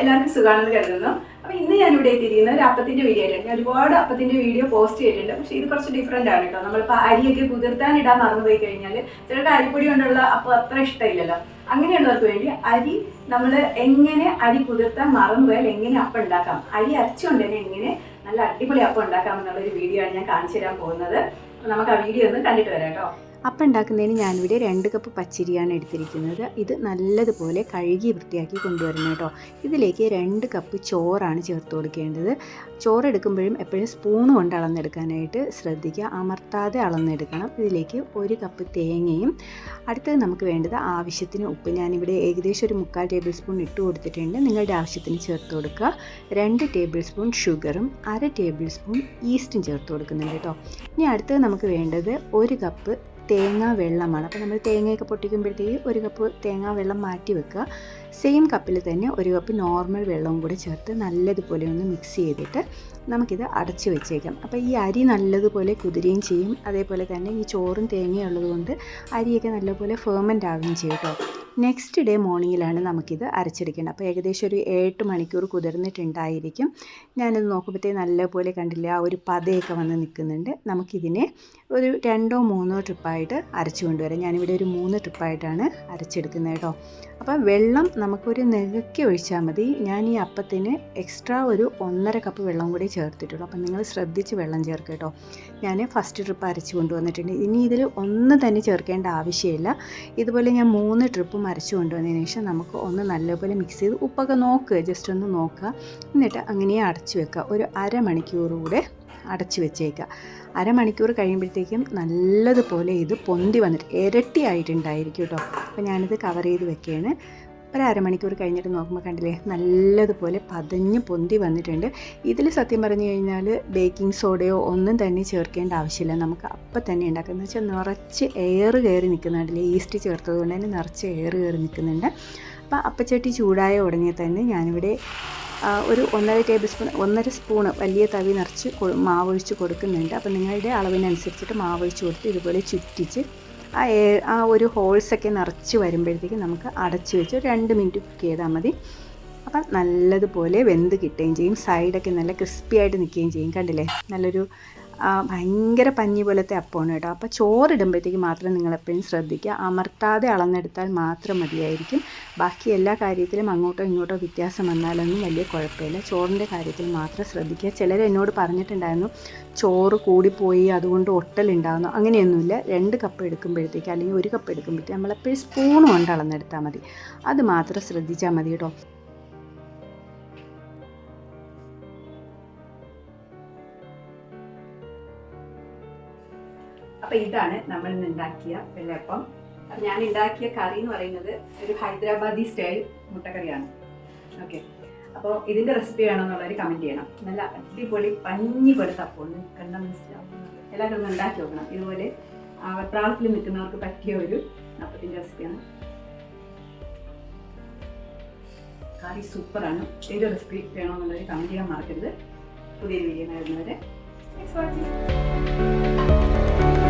എല്ലാവർക്കും സുഖമാണെന്ന് കരുതുന്നു. അപ്പോൾ ഇന്ന് ഞാൻ ഇവിടെ എത്തിയിരിക്കുന്നത് ഒരു അപ്പത്തിന്റെ വീഡിയോ ആയിട്ടാണ്. ഞാൻ ഒരുപാട് അപ്പത്തിന്റെ വീഡിയോ പോസ്റ്റ് ചെയ്തിട്ടുണ്ട്. പക്ഷേ ഇത് കുറച്ച് ഡിഫറെന്റ് ആണ് കേട്ടോ. നമ്മളിപ്പോൾ അരിയൊക്കെ കുതിർത്താൻ ഇടാൻ മറന്നുപോയി കഴിഞ്ഞാൽ ചിലർക്ക് അരിപ്പൊടി കൊണ്ടുള്ള അപ്പം അത്ര ഇഷ്ടമില്ലല്ലോ. അങ്ങനെയുള്ളവർക്ക് വേണ്ടി അരി നമ്മൾ എങ്ങനെ അരി കുതിർത്താൻ മറന്നുപോയാൽ എങ്ങനെ അപ്പം ഉണ്ടാക്കാം? അരി അരച്ചുകൊണ്ട് തന്നെ എങ്ങനെ നല്ല അടിപൊളി അപ്പം ഉണ്ടാക്കാം എന്നുള്ളൊരു വീഡിയോ ആണ് ഞാൻ കാണിച്ചു തരാൻ പോകുന്നത്. നമുക്ക് ആ വീഡിയോ ഒന്ന് കണ്ടിട്ട് വരാം കേട്ടോ. അപ്പം ഉണ്ടാക്കുന്നതിന് ഞാനിവിടെ രണ്ട് കപ്പ് പച്ചരിയാണ് എടുത്തിരിക്കുന്നത്. ഇത് നല്ലതുപോലെ കഴുകി വൃത്തിയാക്കി കൊണ്ടുവരണം കേട്ടോ. ഇതിലേക്ക് രണ്ട് കപ്പ് ചോറാണ് ചേർത്ത് കൊടുക്കേണ്ടത്. ചോറ് എടുക്കുമ്പോഴും എപ്പോഴും സ്പൂൺ കൊണ്ട് അളന്നെടുക്കാനായിട്ട് ശ്രദ്ധിക്കുക. അമർത്താതെ അളന്നെടുക്കണം. ഇതിലേക്ക് ഒരു കപ്പ് തേങ്ങയും അടുത്തത് നമുക്ക് വേണ്ടത് ആവശ്യത്തിന് ഉപ്പ്. ഞാനിവിടെ ഏകദേശം ഒരു മുക്കാൽ ടേബിൾ സ്പൂൺ ഇട്ട് കൊടുത്തിട്ടുണ്ട്. നിങ്ങളുടെ ആവശ്യത്തിന് ചേർത്ത് കൊടുക്കുക. രണ്ട് ടേബിൾ സ്പൂൺ ഷുഗറും അര ടേബിൾ സ്പൂൺ ഈസ്റ്റും ചേർത്ത് കൊടുക്കുന്നുണ്ട് കേട്ടോ. ഇനി അടുത്തത് നമുക്ക് വേണ്ടത് ഒരു കപ്പ് തേങ്ങാ വെള്ളമാണ്. അപ്പോൾ നമ്മൾ തേങ്ങയൊക്കെ പൊട്ടിക്കുമ്പോഴത്തേക്ക് ഒരു കപ്പ് തേങ്ങാ വെള്ളം മാറ്റി വെക്കുക. സെയിം കപ്പിൽ തന്നെ ഒരു കപ്പ് നോർമൽ വെള്ളവും കൂടി ചേർത്ത് നല്ലതുപോലെ ഒന്ന് മിക്സ് ചെയ്തിട്ട് നമുക്കിത് അടച്ചു വെച്ചേക്കാം. അപ്പോൾ ഈ അരി നല്ലതുപോലെ കുതിരുകയും ചെയ്യും. അതേപോലെ തന്നെ ഈ ചോറും തേങ്ങയും ഉള്ളതുകൊണ്ട് അരിയൊക്കെ നല്ലപോലെ ഫേമന്റ് ആവുകയും ചെയ്യും കേട്ടോ നെക്സ്റ്റ് ഡേ മോർണിംഗിലാണ് നമുക്കിത് അരച്ചെടുക്കേണ്ടത്. അപ്പോൾ ഏകദേശം ഒരു എട്ട് മണിക്കൂർ കുതിർന്നിട്ടുണ്ടായിരിക്കും. ഞാനിത് നോക്കുമ്പോഴത്തേക്ക് നല്ലപോലെ കണ്ടില്ല ആ ഒരു പതയൊക്കെ വന്ന് നിൽക്കുന്നുണ്ട്. നമുക്കിതിനെ ഒരു രണ്ടോ മൂന്നോ ട്രിപ്പായിട്ട് അരച്ചു കൊണ്ടുവരാം. ഞാനിവിടെ ഒരു മൂന്ന് ട്രിപ്പായിട്ടാണ് അരച്ചെടുക്കുന്നത് കേട്ടോ. അപ്പോൾ വെള്ളം നമുക്കൊരു നെകക്കി ഒഴിച്ചാൽ മതി. ഞാൻ ഈ അപ്പത്തിന് എക്സ്ട്രാ ഒരു ഒന്നര കപ്പ് വെള്ളം കൂടി ചേർത്തിട്ടുള്ളൂ. അപ്പം നിങ്ങൾ ശ്രദ്ധിച്ച് വെള്ളം ചേർക്കുക കേട്ടോ. ഞാൻ ഫസ്റ്റ് ട്രിപ്പ് അരച്ച് കൊണ്ടുവന്നിട്ടുണ്ട്. ഇനി ഇതിൽ ഒന്ന് തന്നെ ചേർക്കേണ്ട ആവശ്യമില്ല. ഇതുപോലെ ഞാൻ മൂന്ന് ട്രിപ്പും അരച്ച് കൊണ്ടുവന്നതിന് ശേഷം നമുക്ക് ഒന്ന് നല്ലപോലെ മിക്സ് ചെയ്ത് ഉപ്പൊക്കെ നോക്കുക ജസ്റ്റ് ഒന്ന് നോക്കുക. എന്നിട്ട് അങ്ങനെ അടച്ചു വെക്കുക. ഒരു അരമണിക്കൂർ കൂടെ അടച്ചു വെച്ചേക്കുക. അരമണിക്കൂർ കഴിയുമ്പോഴത്തേക്കും നല്ലതുപോലെ ഇത് പൊന്തി വന്നിട്ട് ഇരട്ടി ഇരട്ടിയായിട്ടുണ്ടായിരിക്കും കേട്ടോ. അപ്പോൾ ഞാനിത് കവർ ചെയ്ത് വെക്കുകയാണ്. ഒരു അരമണിക്കൂർ കഴിഞ്ഞിട്ട് നോക്കുമ്പോൾ കണ്ടില്ലേ നല്ലതുപോലെ പതഞ്ഞ് പൊന്തി വന്നിട്ടുണ്ട്. ഇതിൽ സത്യം പറഞ്ഞു കഴിഞ്ഞാൽ ബേക്കിംഗ് സോഡയോ ഒന്നും തന്നെ ചേർക്കേണ്ട ആവശ്യമില്ല. നമുക്ക് അപ്പം തന്നെ ഉണ്ടാക്കുന്നത് വെച്ചാൽ നിറച്ച് എയർ കയറി നിൽക്കുന്നുണ്ടല്ലേ ഈസ്റ്റ് ചേർത്തത് കൊണ്ട് തന്നെ നിറച്ച് എയർ കയറി നിൽക്കുന്നുണ്ട് അപ്പോൾ അപ്പച്ചട്ടി ചൂടായ ഉടനെ തന്നെ ഞാനിവിടെ ഒരു ഒന്നര ടേബിൾ സ്പൂൺ ഒന്നര സ്പൂണ് വലിയ തവി നിറച്ച് മാവ് മാവൊഴിച്ച് കൊടുക്കുന്നുണ്ട്. അപ്പോൾ നിങ്ങളുടെ അളവിനനുസരിച്ചിട്ട് മാവൊഴിച്ച് കൊടുത്ത് ഇതുപോലെ ചുറ്റിച്ച് ആ ഏ ആ ഒരു ഹോൾസൊക്കെ നിറച്ച് വരുമ്പോഴത്തേക്ക് നമുക്ക് അടച്ച് വെച്ച് ഒരു രണ്ട് മിനിറ്റ് കുക്ക് ചെയ്താൽ മതി. അപ്പം നല്ലതുപോലെ വെന്ത് കിട്ടുകയും ചെയ്യും. സൈഡൊക്കെ നല്ല ക്രിസ്പി ആയിട്ട് നിൽക്കുകയും ചെയ്യും. കണ്ടില്ലേ? നല്ലൊരു ഭയങ്കര പഞ്ഞി പോലത്തെ അപ്പമാണ് കേട്ടോ. അപ്പോൾ ചോറിടുമ്പോഴത്തേക്ക് മാത്രം നിങ്ങളെപ്പോഴും ശ്രദ്ധിക്കുക. അമർത്താതെ അളന്നെടുത്താൽ മാത്രം മതിയായിരിക്കും. ബാക്കി എല്ലാ കാര്യത്തിലും അങ്ങോട്ടോ ഇങ്ങോട്ടോ വ്യത്യാസം വന്നാലൊന്നും വലിയ കുഴപ്പമില്ല. ചോറിന്റെ കാര്യത്തിൽ മാത്രം ശ്രദ്ധിക്കുക. ചിലർ എന്നോട് പറഞ്ഞിട്ടുണ്ടായിരുന്നു ചോറ് കൂടിപ്പോയി അതുകൊണ്ട് ഒട്ടലുണ്ടാകുന്നു അങ്ങനെയൊന്നുമില്ല. രണ്ട് കപ്പ് എടുക്കുമ്പോഴത്തേക്ക് അല്ലെങ്കിൽ ഒരു കപ്പ് എടുക്കുമ്പോഴത്തേക്ക് നമ്മളെപ്പോഴും സ്പൂൺ കൊണ്ട് അളന്നെടുത്താൽ മതി. അത് മാത്രം ശ്രദ്ധിച്ചാൽ മതി കേട്ടോ. അപ്പോൾ ഇതാണ് നമ്മൾ ഇന്ന് ഉണ്ടാക്കിയ വെള്ളയപ്പം. അപ്പോൾ ഞാൻ ഉണ്ടാക്കിയ കറി എന്ന് പറയുന്നത് ഒരു ഹൈദരാബാദി സ്റ്റൈൽ മുട്ടക്കറിയാണ്. ഓക്കെ. അപ്പോൾ ഇതിന്റെ റെസിപ്പി വേണമെന്നുള്ളവർ കമന്റ് ചെയ്യണം. നല്ല അടിപൊളി പഞ്ഞി പോലെ തപ്പുണ്ട് മനസ്സിലാവും. എല്ലാവരും ഒന്ന് ഉണ്ടാക്കി നോക്കണം. ഇതുപോലെ ആ നിൽക്കുന്നവർക്ക് പറ്റിയ ഒരു അപ്പത്തിന്റെ റെസിപ്പിയാണ്. കറി സൂപ്പറാണ്. ഏത് റെസിപ്പി വേണമെന്നുള്ളവർ കമന്റ് ചെയ്യാൻ മറക്കരുത്. പുതിയ വീഡിയോ വരുന്നവരെ. Thanks for watching.